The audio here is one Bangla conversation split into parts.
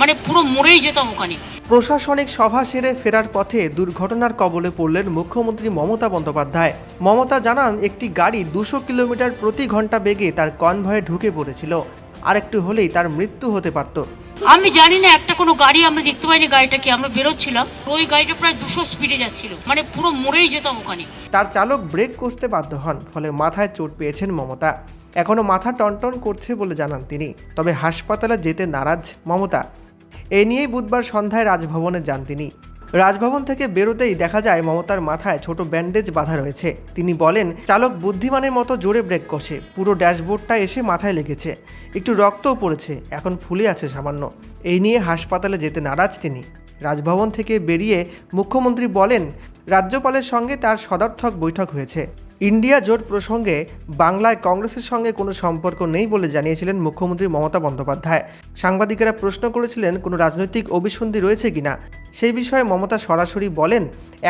মানে পুরো মরেই যেতাম ওখানে। প্রশাসনিক সভা সেরে ফেরার পথে দুর্ঘটনার কবলে পড়লেন মুখ্যমন্ত্রী মমতা বন্দ্যোপাধ্যায়। মমতা জানান একটি গাড়ি দুশো কিলোমিটার প্রতি ঘণ্টা বেগে তার কনভয়ে ঢুকে পড়েছিল। আরেকটু হলেই তার মৃত্যু হতে পারত। আমি জানি না একটা কোনো গাড়ি আমরা দেখতে পাইনি গাড়িটা কি আমরা বেরোচ্ছিলাম। ওই গাড়িটা প্রায় দুশো স্পিডে যাচ্ছিল। মানে পুরো মরেই যেতাম ওখানে। তার চালক ব্রেক কষতে বাধ্য হন ফলে মাথায় চোট পেয়েছেন মমতা। এখনও মাথা টনটন করছে বলে জানান তিনি। তবে হাসপাতালে যেতে নারাজ মমতা। এ নিয়েই বুধবার সন্ধ্যায় রাজভবনে যান তিনি। রাজভবন থেকে বেরোতেই দেখা যায় মমতার মাথায় ছোট ব্যান্ডেজ বাঁধা রয়েছে। তিনি বলেন, চালক বুদ্ধিমানের মতো জোরে ব্রেক কষে, পুরো ড্যাশবোর্ডটা এসে মাথায় লেগেছে। একটু রক্তও পড়েছে, এখন ফুলে আছে সামান্য। এই নিয়ে হাসপাতালে যেতে নারাজ তিনি। রাজভবন থেকে বেরিয়ে মুখ্যমন্ত্রী বলেন, রাজ্যপালের সঙ্গে তার সদার্থক বৈঠক হয়েছে। ইন্ডিয়া জোট প্রসঙ্গে বাংলায় কংগ্রেসের সঙ্গে কোনো সম্পর্ক নেই বলে জানিয়েছিলেন মুখ্যমন্ত্রী মমতা বন্দ্যোপাধ্যায়। সাংবাদিকেরা প্রশ্ন করেছিলেন কোনো রাজনৈতিক অভিসন্ধি রয়েছে কিনা? সেই বিষয়ে মমতা সরাসরি বলেন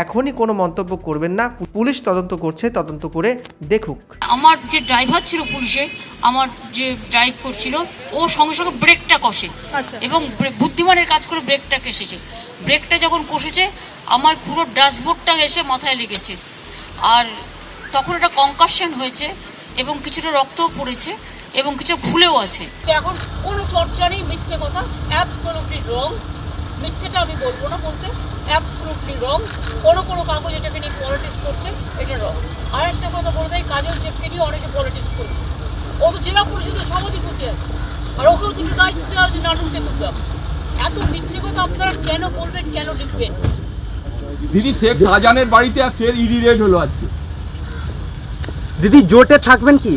এখনই কোনো মন্তব্য করবেন না পুলিশ তদন্ত করছে তদন্ত করে দেখুক। আমার যে ড্রাইভার ছিল পুলিশে আমার যে ড্রাইভ করছিল ও সঙ্গে সঙ্গে ব্রেকটা কষে আচ্ছা। এবং বুদ্ধিমানের কাজ করে ব্রেকটা কেসেছে ব্রেকটা যখন কষেছে আমার পুরো ড্যাশবোর্ডটা এসে মাথায় লেগেছে। আর তখন এটা কনকাশন হয়েছে এবং কিছুটা রক্তও পড়েছে এবং কিছু ফুলেও আছে। এখন কোনো চর্চা নেই মিথ্যে কথা অ্যাবসলুটলি রং মিথ্যেটা আমি বলব না বলতে অ্যাবসলুটলি রং কোনো কোনো কাগজ এটাকে নিয়ে পলিটিক্স করছে এটা রং আর একটা কথা বলে দেয় কাজল চেপকে নিয়ে অনেকে পলিটিক্স করছে। ও তো জেলা পরিষদের সভাধিপতি আছে আর ওকেও দুটো দায়িত্ব দেওয়া আছে নাটুনকে হবে। এত মিথ্যে কথা আপনারা কেন বলবেন কেন লিখবেন? দিদি শেখ শাহজাহানের বাড়িতে ফের ইডি রেড হলো আজকে। দিদি জোটে থাকবেন কি?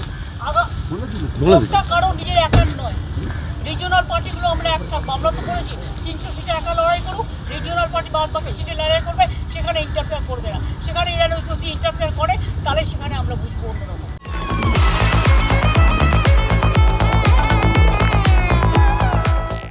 কারও নিজের একার নয়। রিজিওনাল পার্টিগুলো আমরা এক থাকব আমরা তো করেছি। তিনশো সিটে একা লড়াই করুক রিজিওনাল পার্টি বাদ বাকি সিটে লড়াই করবে সেখানে ইন্টারফেয়ার করবে না। সেখানে এরা যদি ইন্টারফেয়ার করে তাহলে সেখানে আমরা বুঝব অন্যরকম।